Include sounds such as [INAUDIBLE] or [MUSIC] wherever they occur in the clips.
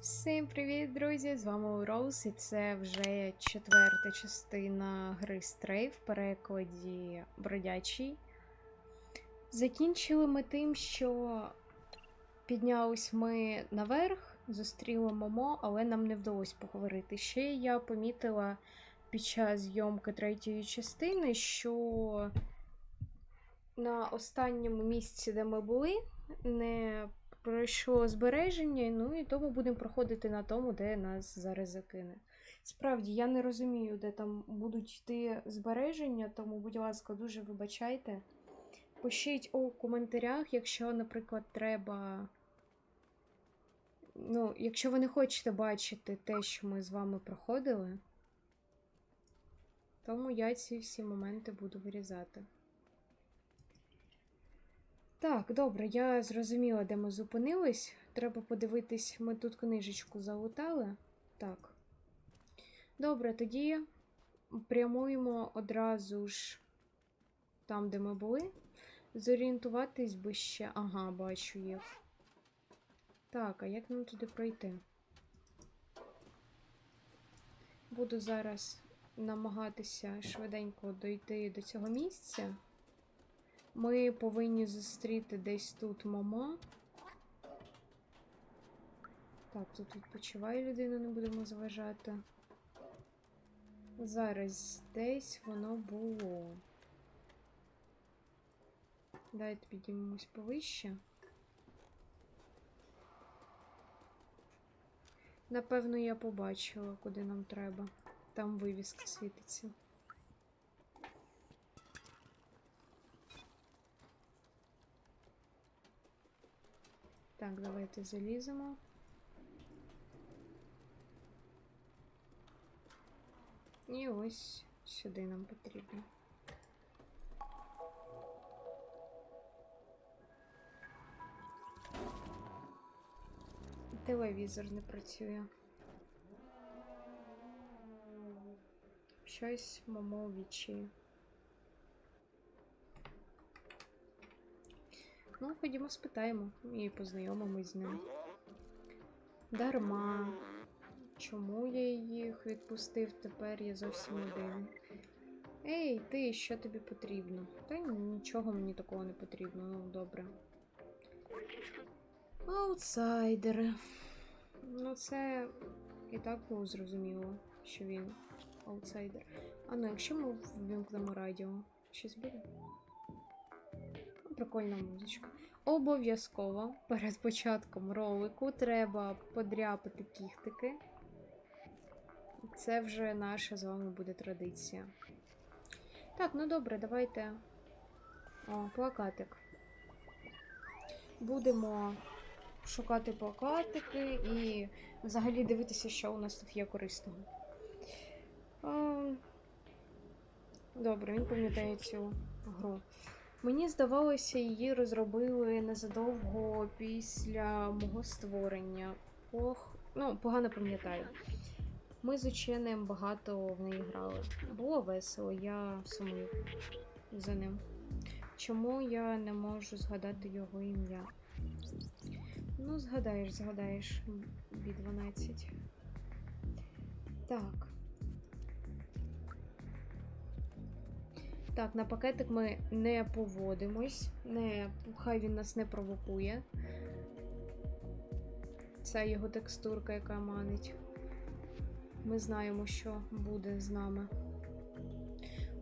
Всім привіт, друзі! З вами Роуз, і це вже четверта частина гри Стрей в перекладі Бродячий. Закінчили ми тим, що піднялись ми наверх, зустріли Момо, але нам не вдалося поговорити. Ще я помітила під час зйомки третьої частини, що на останньому місці, де ми були, не пройшло збереження, ну і тому будемо проходити на тому, де нас зараз закине. Справді, я не розумію, де там будуть йти збереження, тому, будь ласка, дуже вибачайте. Пишіть у коментарях, якщо, наприклад, треба. Ну, якщо ви не хочете бачити те, що ми з вами проходили, тому я ці всі моменти буду вирізати. Так, добре, я зрозуміла, де ми зупинились. Треба подивитись, ми тут книжечку залутали. Так. Добре, тоді прямуємо одразу ж там, де ми були. Зорієнтуватись би ще. Ага, бачу їх. Так, а як нам туди пройти? Буду зараз намагатися швиденько дойти до цього місця. Ми повинні зустріти десь тут Момо. Так, тут відпочиває людина, не будемо заважати. Зараз десь воно було. Давайте підіймемось повище. Напевно, я побачила, куди нам треба. Там вивіска світиться. Так, давайте заліземо. І ось сюди нам потрібно. Телевізор не працює. Щось мамо вічі. Ну, ходімо, спитаємо і познайомимось з ним. Дарма. Чому я їх відпустив тепер? Я зовсім один. Ей, ти, що тобі потрібно? Та нічого мені такого не потрібно, ну добре. Аутсайдери. Ну, це і так було зрозуміло, що він аутсайдер. А ну, якщо ми ввімкнемо радіо, щось буде? Прикольна музичка. Обов'язково перед початком ролику треба подряпати кіхтики. Це вже наша з вами буде традиція. Так, ну добре, давайте. О, плакатик. Будемо шукати плакатики і взагалі дивитися, що у нас тут є корисного. А, Добре, він пам'ятає цю гру. Мені здавалося, її розробили незадовго після мого створення. Ох, ну, погано пам'ятаю. Ми з ученим багато в неї грали. Було весело, я сумую за ним. Чому я не можу згадати його ім'я? Ну, згадаєш, згадаєш, B12. Так. Так, на пакетик ми не поводимось. Не, хай він нас не провокує. Це його текстурка, яка манить. Ми знаємо, що буде з нами.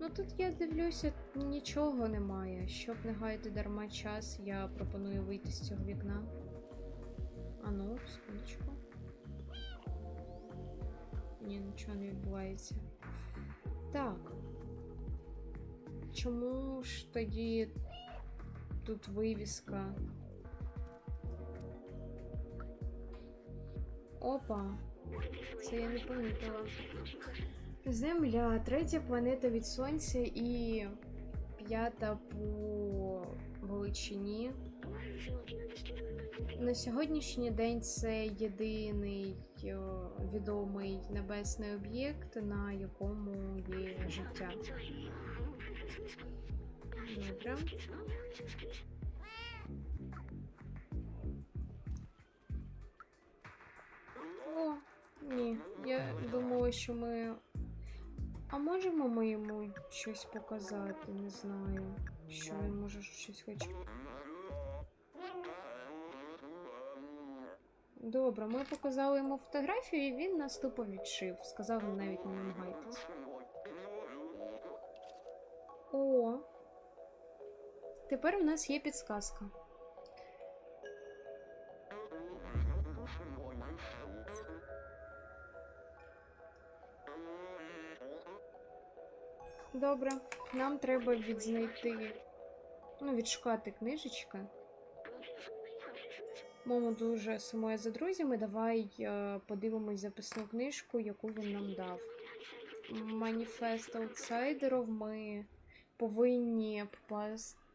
Ну тут я дивлюся, нічого немає. Щоб не гаяти дарма час, я пропоную вийти з цього вікна. Ану, секундочку. Ні, нічого не відбувається. Так. Чому ж тоді тут вивіска? Опа, це я не помітила. Земля, третя планета від Сонця і п'ята по величині. На сьогоднішній день це єдиний е, відомий небесний об'єкт, на якому є життя. Добре. я думала, що ми. А можемо ми йому щось показати? Не знаю. Що він може щось хоче. Добре, ми показали йому фотографію, і він нас тупо відшив. Сказав навіть не намагайтесь. Тепер у нас є підсказка. Добре, нам треба відзнайти, ну, відшукати книжечки. Мамо дуже сумує за друзями. Давай е, подивимось записну книжку, яку він нам дав. Маніфест аутсайдерів ми повинні попасти.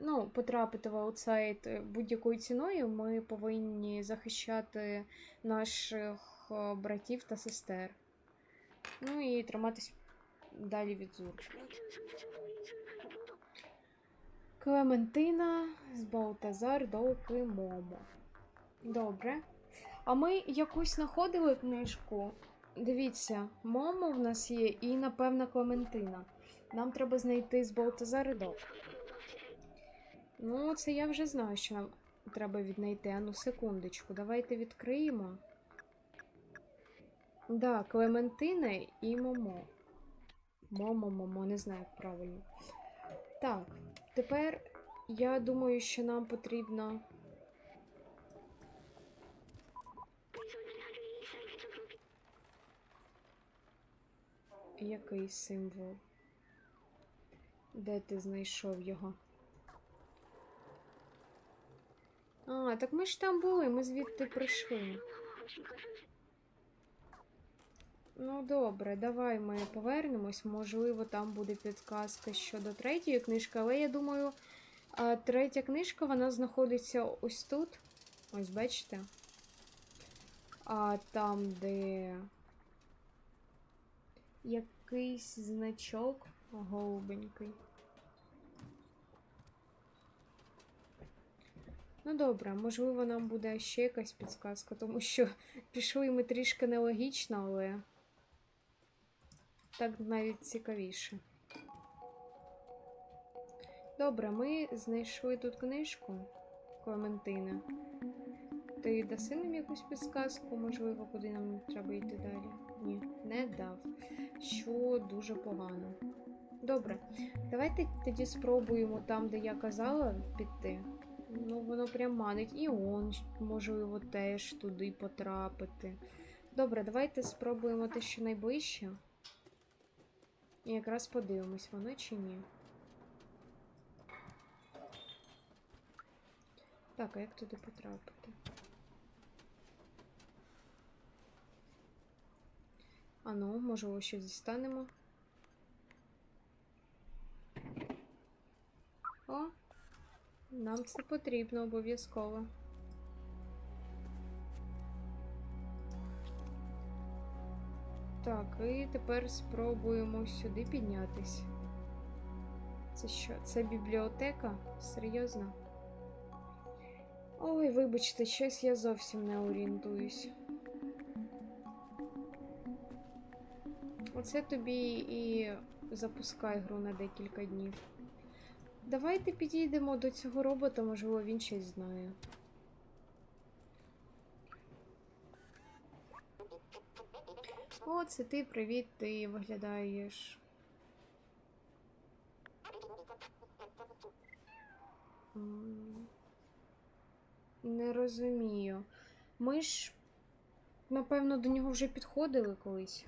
Ну, потрапити в аутсайд е, будь-якою ціною. Ми повинні захищати наших е, братів та сестер. Ну і триматись далі від зур. Клементина з Балтазар до Момо. Добре. А ми якусь знаходили книжку. Дивіться, Момо в нас є і, напевно, Клементина. Нам треба знайти з Балтазар і до. Ну, це я вже знаю, що нам треба віднайти. Ану, секундочку, давайте відкриємо. Да, Клементина і Момо. Момо, Момо, не знаю, як правильно. Так, тепер я думаю, що нам потрібно. Який символ? Де ти знайшов його? А, так ми ж там були, ми звідти прийшли. Ну, добре, давай ми повернемось. Можливо, там буде підказка щодо третьої книжки, але я думаю, третя книжка вона знаходиться ось тут. Ось бачите? А там, де якийсь значок голубенький. Ну добре, можливо, нам буде ще якась підсказка, тому що [LAUGHS] пішли ми трішки нелогічно, але так навіть цікавіше. Добре, ми знайшли тут книжку Клементина. Ти даси нам якусь підсказку, можливо, куди нам треба йти далі? Ні, не дав. Що дуже погано. Добре, давайте тоді спробуємо там, де я казала, піти. Ну, воно прям манить. І он, можливо, теж туди потрапити. Добре, давайте спробуємо те, що найближче. І якраз подивимось, воно чи ні. Так, а як туди потрапити? А ну, можливо, щось дістанемо. О, нам це потрібно обов'язково. Так, і тепер спробуємо сюди піднятись. Це що? Це бібліотека? Серйозно? Ой, вибачте, щось я зовсім не орієнтуюсь. Оце тобі і запускай гру на декілька днів. Давайте підійдемо до цього робота, можливо, він щось знає. О, це ти, привіт, ти виглядаєш. Не розумію. Ми ж, напевно, до нього вже підходили колись.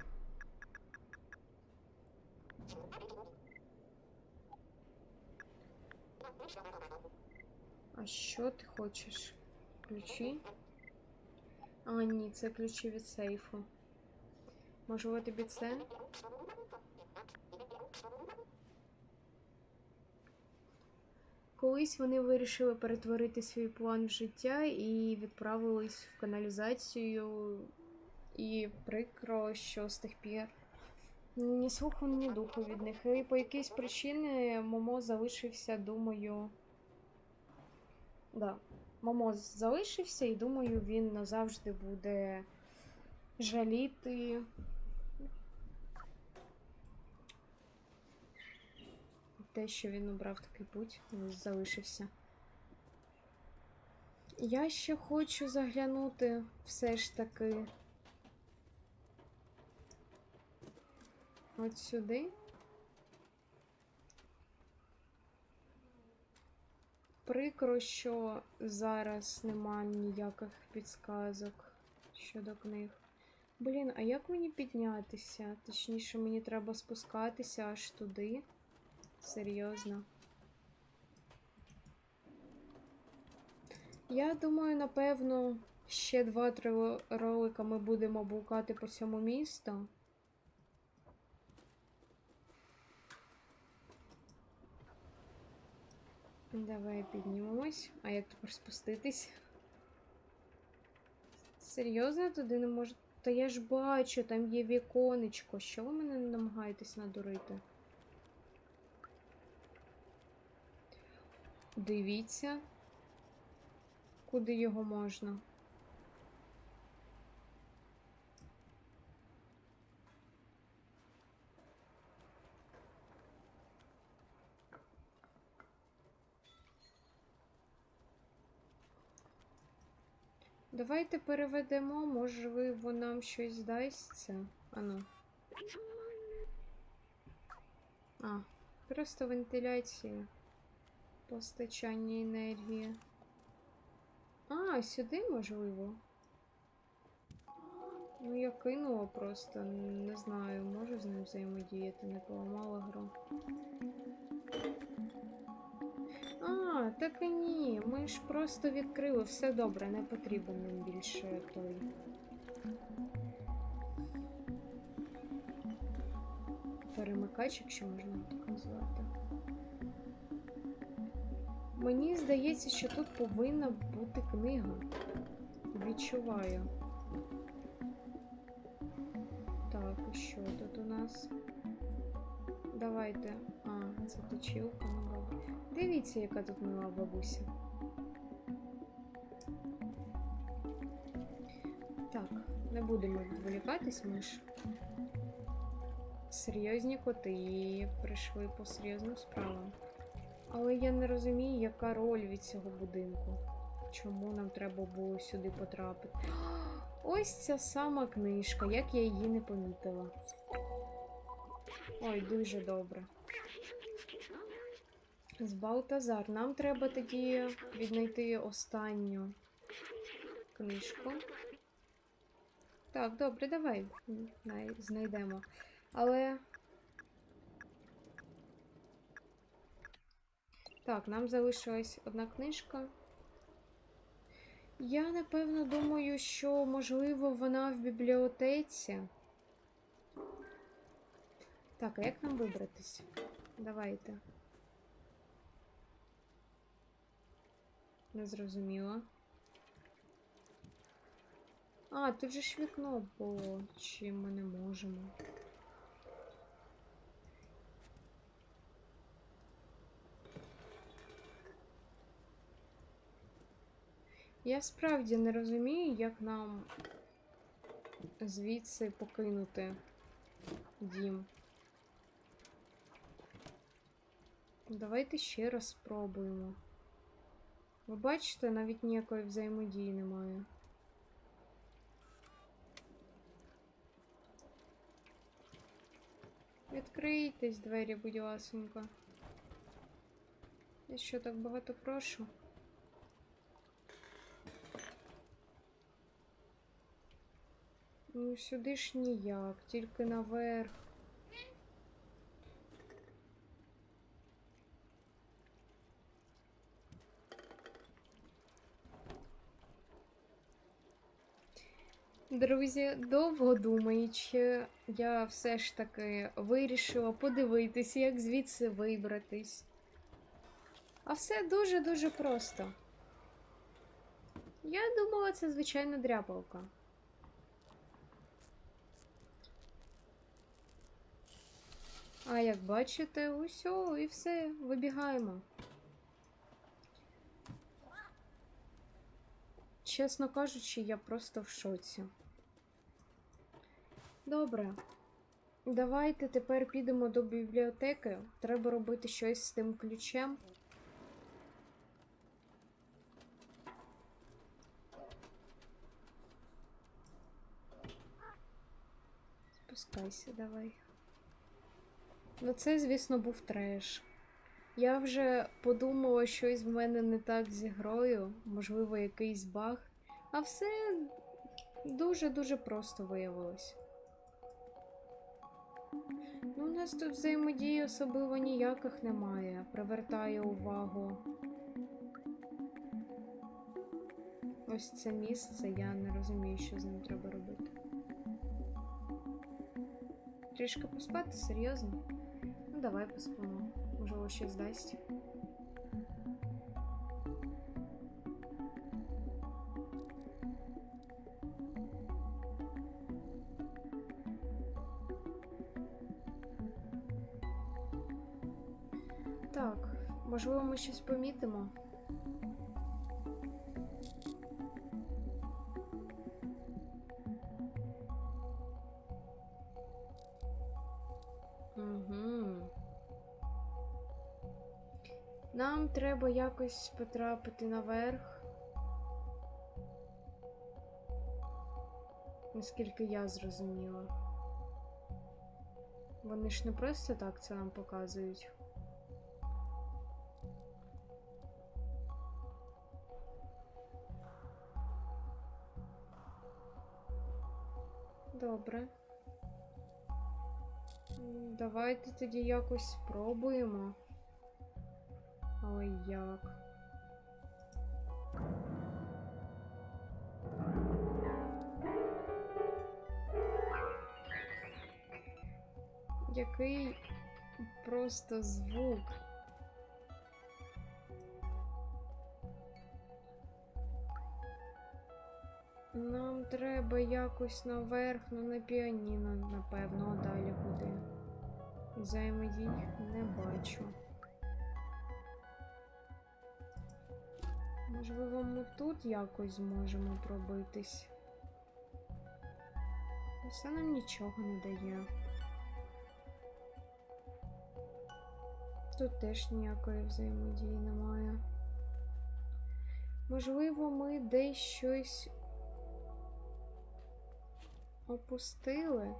А що ти хочеш? Ключі? А, ні, це ключі від сейфу. Можливо, тобі це? Колись вони вирішили перетворити свій план в життя і відправились в каналізацію. І прикро, що з тих пір ні слуху, ні духу від них. І по якійсь причині Момо залишився, думаю. Да. Момо залишився, і думаю, він назавжди буде жаліти. Те, що він обрав такий путь, залишився. Я ще хочу заглянути все ж таки. От сюди. Прикро, що зараз нема ніяких підсказок щодо книг. Блін, а як мені піднятися? Точніше, мені треба спускатися аж туди. Серйозно. Я думаю, напевно, ще два-три ро- ролика ми будемо блукати по цьому місту. Давай піднімемось. А як тепер спуститись? Серйозно туди не можу. Та я ж бачу, там є віконечко. Що ви мене намагаєтесь надурити? Дивіться, куди його можна. Давайте переведемо, можливо, нам щось здасться. Ану. А, просто вентиляція. Постачання енергії. А, сюди можливо. Ну, я кинула просто, не знаю, можу з ним взаємодіяти, не поламала гру. А, так і ні. Ми ж просто відкрили. Все добре, не потрібен нам більше той. Перемикач, якщо можна так назвати. Мені здається, що тут повинна бути книга. Відчуваю. Так, і що тут у нас? Давайте. Це точилка, ну добре. Дивіться, яка тут мила бабуся. Так, не будемо відволікатись, ми ж. Серйозні коти прийшли по серйозним справам. Але я не розумію, яка роль від цього будинку. Чому нам треба було сюди потрапити? [GASPS] Ось ця сама книжка, як я її не помітила. Ой, дуже добре. З Балтазар. Нам треба тоді віднайти останню книжку. Так, добре, давай знайдемо. Але. Так, нам залишилась одна книжка. Я напевно думаю, що можливо вона в бібліотеці. Так, а як нам вибратись? Давайте. Не зрозуміла. А, тут же ж вікно було. Чи ми не можемо? Я справді не розумію, як нам звідси покинути дім. Давайте ще раз спробуємо. Ви бачите, навіть ніякої взаємодії немає. Відкрийтесь двері, будь ласенька. Я що так багато прошу? Ну, сюди ж ніяк, тільки наверх. Друзі, довго думаючи, я все ж таки вирішила подивитися, як звідси вибратись. А все дуже-дуже просто. Я думала, це звичайна дряпалка. А як бачите, усьо і все, вибігаємо. Чесно кажучи, я просто в шоці. Добре. Давайте тепер підемо до бібліотеки. Треба робити щось з тим ключем. Спускайся, давай. Ну, це, звісно, був треш. Я вже подумала, щось в мене не так зі грою, можливо, якийсь баг. А все дуже-дуже просто виявилось. Ну, у нас тут взаємодії особливо ніяких немає. Привертає увагу. Ось це місце, я не розумію, що з ним треба робити. Трішки поспати, серйозно? Ну, давай поспимо. Можливо, щось дасть. Можливо, ми щось помітимо. Угу. Нам треба якось потрапити наверх. Наскільки я зрозуміла. Вони ж не просто так це нам показують. Давайте тоді якось спробуємо. Ой, як. Який просто звук. Нам треба якось наверх, ну на піаніно, напевно, далі куди. Взаємодій не бачу. Можливо, ми тут якось зможемо пробитись. Все нам нічого не дає. Тут теж ніякої взаємодії немає. Можливо, ми десь щось опустили.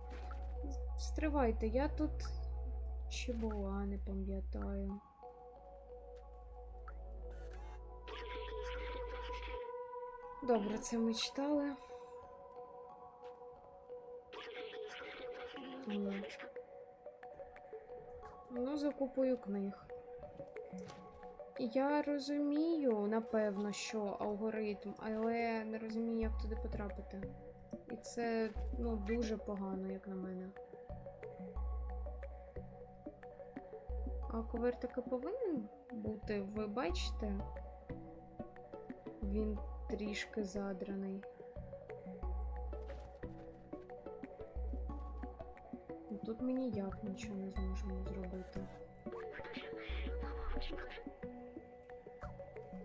Стривайте, я тут чи була, не пам'ятаю. Добре, це ми читали. Ні. Ну, закупую книг. Я розумію, напевно, що алгоритм, але не розумію, як туди потрапити. І це ну, дуже погано, як на мене. А ковер таки повинен бути, ви бачите? Він трішки задраний. Ну, Тут ми ніяк нічого не зможемо зробити.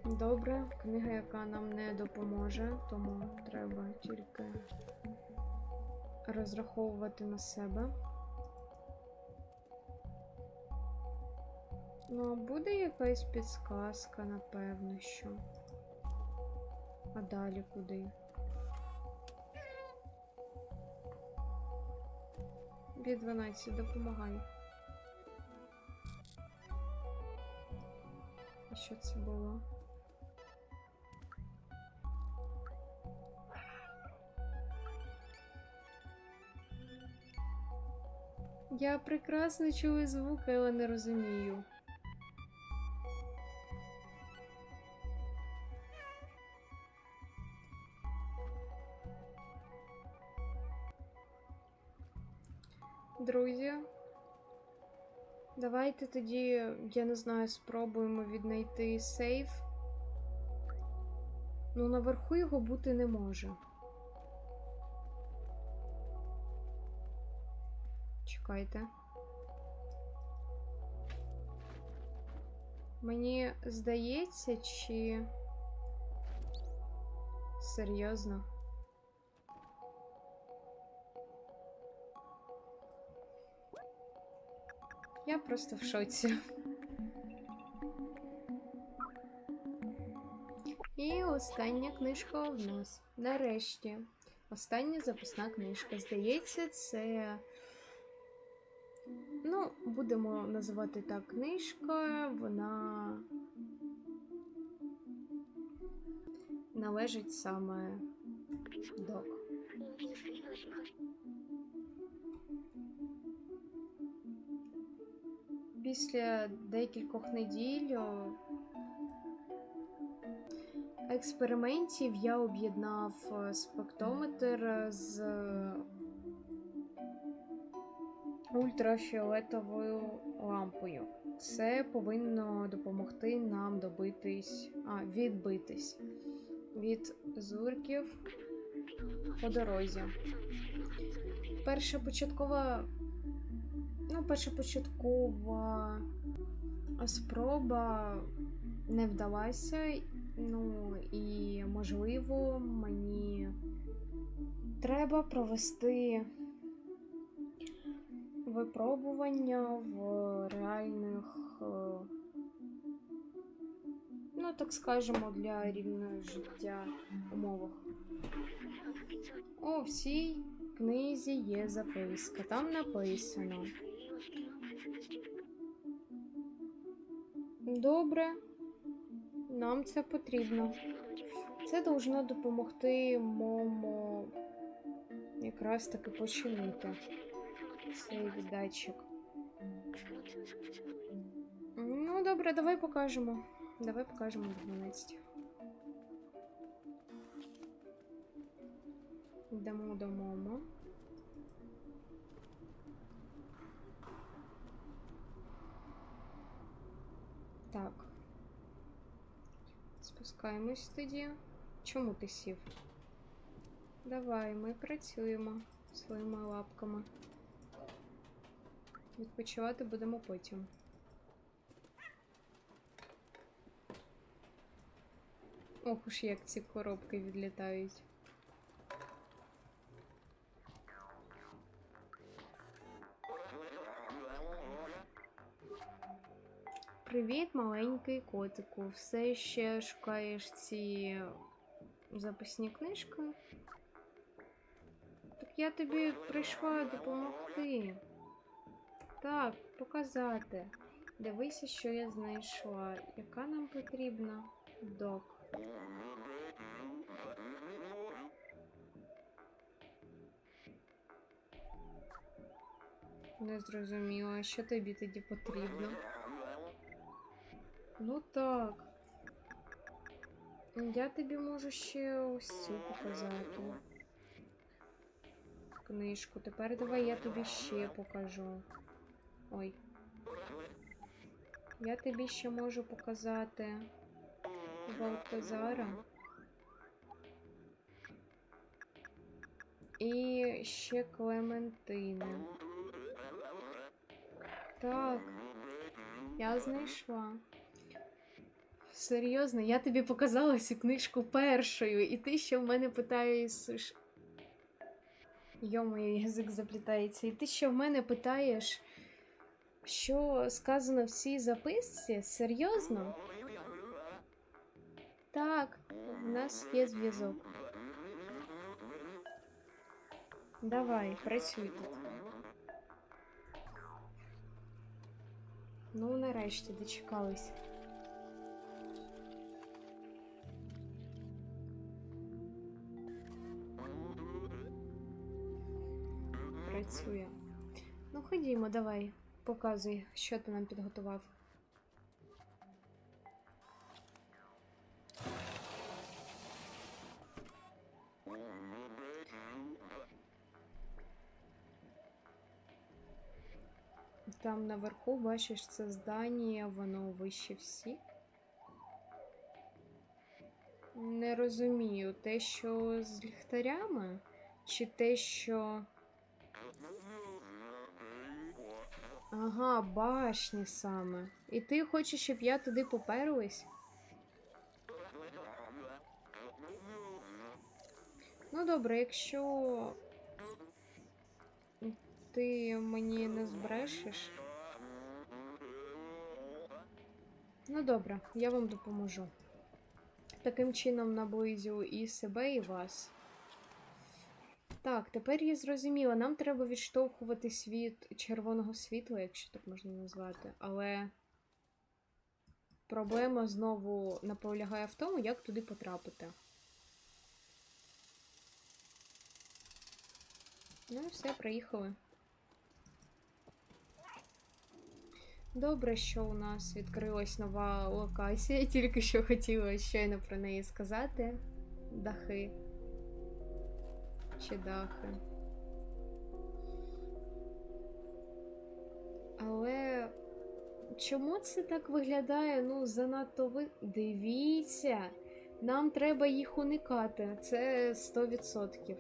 Добре, книга, яка нам не допоможе, тому треба тільки розраховувати на себе. Ну, а буде якась підсказка, напевно, що. А далі куди? Бі 12, допомагай. А що це було? Я прекрасно чую звуки, але не розумію. Давайте тоді, я не знаю, спробуємо віднайти сейф. Ну, наверху його бути не може. Чекайте. Мені здається, чи. Серйозно? Я просто в шоці. І остання книжка в нас. Нарешті. Остання записна книжка. Здається, це. Ну, будемо називати так книжка. Вона належить саме док. Після декількох неділь експериментів я об'єднав спектометр з ультрафіолетовою лампою. Це повинно допомогти нам добитись, а, відбитись від зурків по дорозі. Перша початкова. Ну, перша початкова спроба не вдалася. Ну і можливо, мені треба провести випробування в реальних, е, ну так скажемо, для рівного життя умовах. О, в цій книзі є записка. Там написано. Добре, нам це потрібно. Це должно допомогти Момо якраз таки починити цей датчик. Ну, добре, давай покажемо. Давай покажемо до 12. Йдемо до Момо. Так. Спускаємось тоді. Чому ти сів? Давай, ми працюємо своїми лапками. Відпочивати будемо потім. Ох уж як ці коробки відлітають. Привіт, маленький котику. Все ще шукаєш ці записні книжки? Так я тобі прийшла допомогти. Так, показати. Дивися, що я знайшла. Яка нам потрібна док? Не зрозуміла, що тобі тоді потрібно. Ну так. Я тобі можу ще ось цю показати. Книжку. Тепер давай я тобі ще покажу. Ой. Я тобі ще можу показати Валтазара. І ще Клементини. Так, я знайшла. Серйозно, я тобі показала цю книжку першою, і ти ще в мене питаєш. Йо-моє, язик заплітається. І ти ще в мене питаєш, що сказано в цій записці? Серйозно? Так, в нас є зв'язок. Давай, працюй тут. Ну, нарешті дочекались. Працює. Ну, ходімо, давай, показуй, що ти нам підготував. Там наверху, бачиш, це здання, воно вище всіх. Не розумію, те, що з ліхтарями, чи те, що. Ага, башні саме. І ти хочеш, щоб я туди поперлась? Ну, добре, якщо ти мені не збрешеш, Ну добре, я вам допоможу. Таким чином наблизю і себе, і вас. Так, тепер я зрозуміла, нам треба відштовхуватись від червоного світла, якщо так можна назвати. Але проблема знову наполягає в тому, як туди потрапити. Ну і все, приїхали. Добре, що у нас відкрилась нова локація, [LAUGHS] тільки що хотіла щойно про неї сказати. Дахи. Чи дахи. Але чому це так виглядає? Ну, занадто ви. Дивіться! Нам треба їх уникати. Це 100%.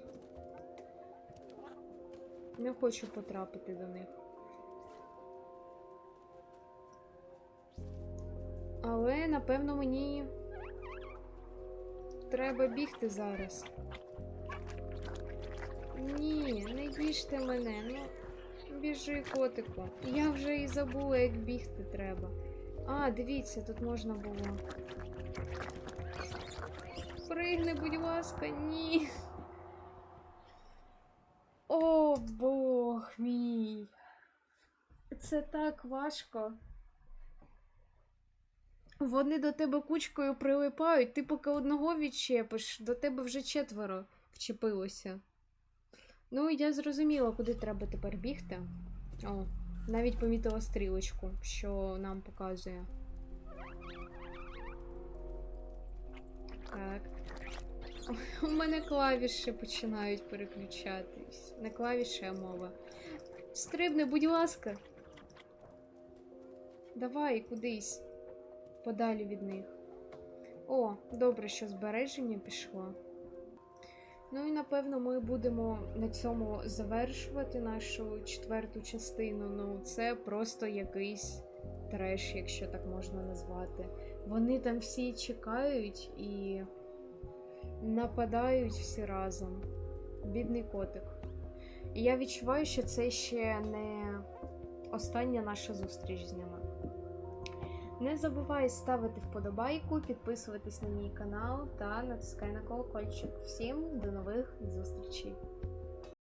Не хочу потрапити до них. Але, напевно, мені треба бігти зараз. Ні, не їжте мене. Ну, біжи, котику. Я вже і забула, як бігти треба. А, дивіться, тут можна було. Пригни, будь ласка, ні. О, Бог мій. Це так важко. Вони до тебе кучкою прилипають, ти поки одного відчепиш, до тебе вже четверо вчепилося. Ну, я зрозуміла, куди треба тепер бігти. О, навіть помітила стрілочку, що нам показує. Так. У мене клавіші починають переключатись. Не клавіші, мова. Стрибни, будь ласка. Давай кудись. Подалі від них. О, добре, що збереження пішло. Ну і напевно ми будемо на цьому завершувати нашу четверту частину. Ну, це просто якийсь треш, якщо так можна назвати. Вони там всі чекають і нападають всі разом. Бідний котик. І я відчуваю, що це ще не остання наша зустріч з ними. Не забувай ставити вподобайку, підписуватись на мій канал та натискай на колокольчик. Всім до нових зустрічей!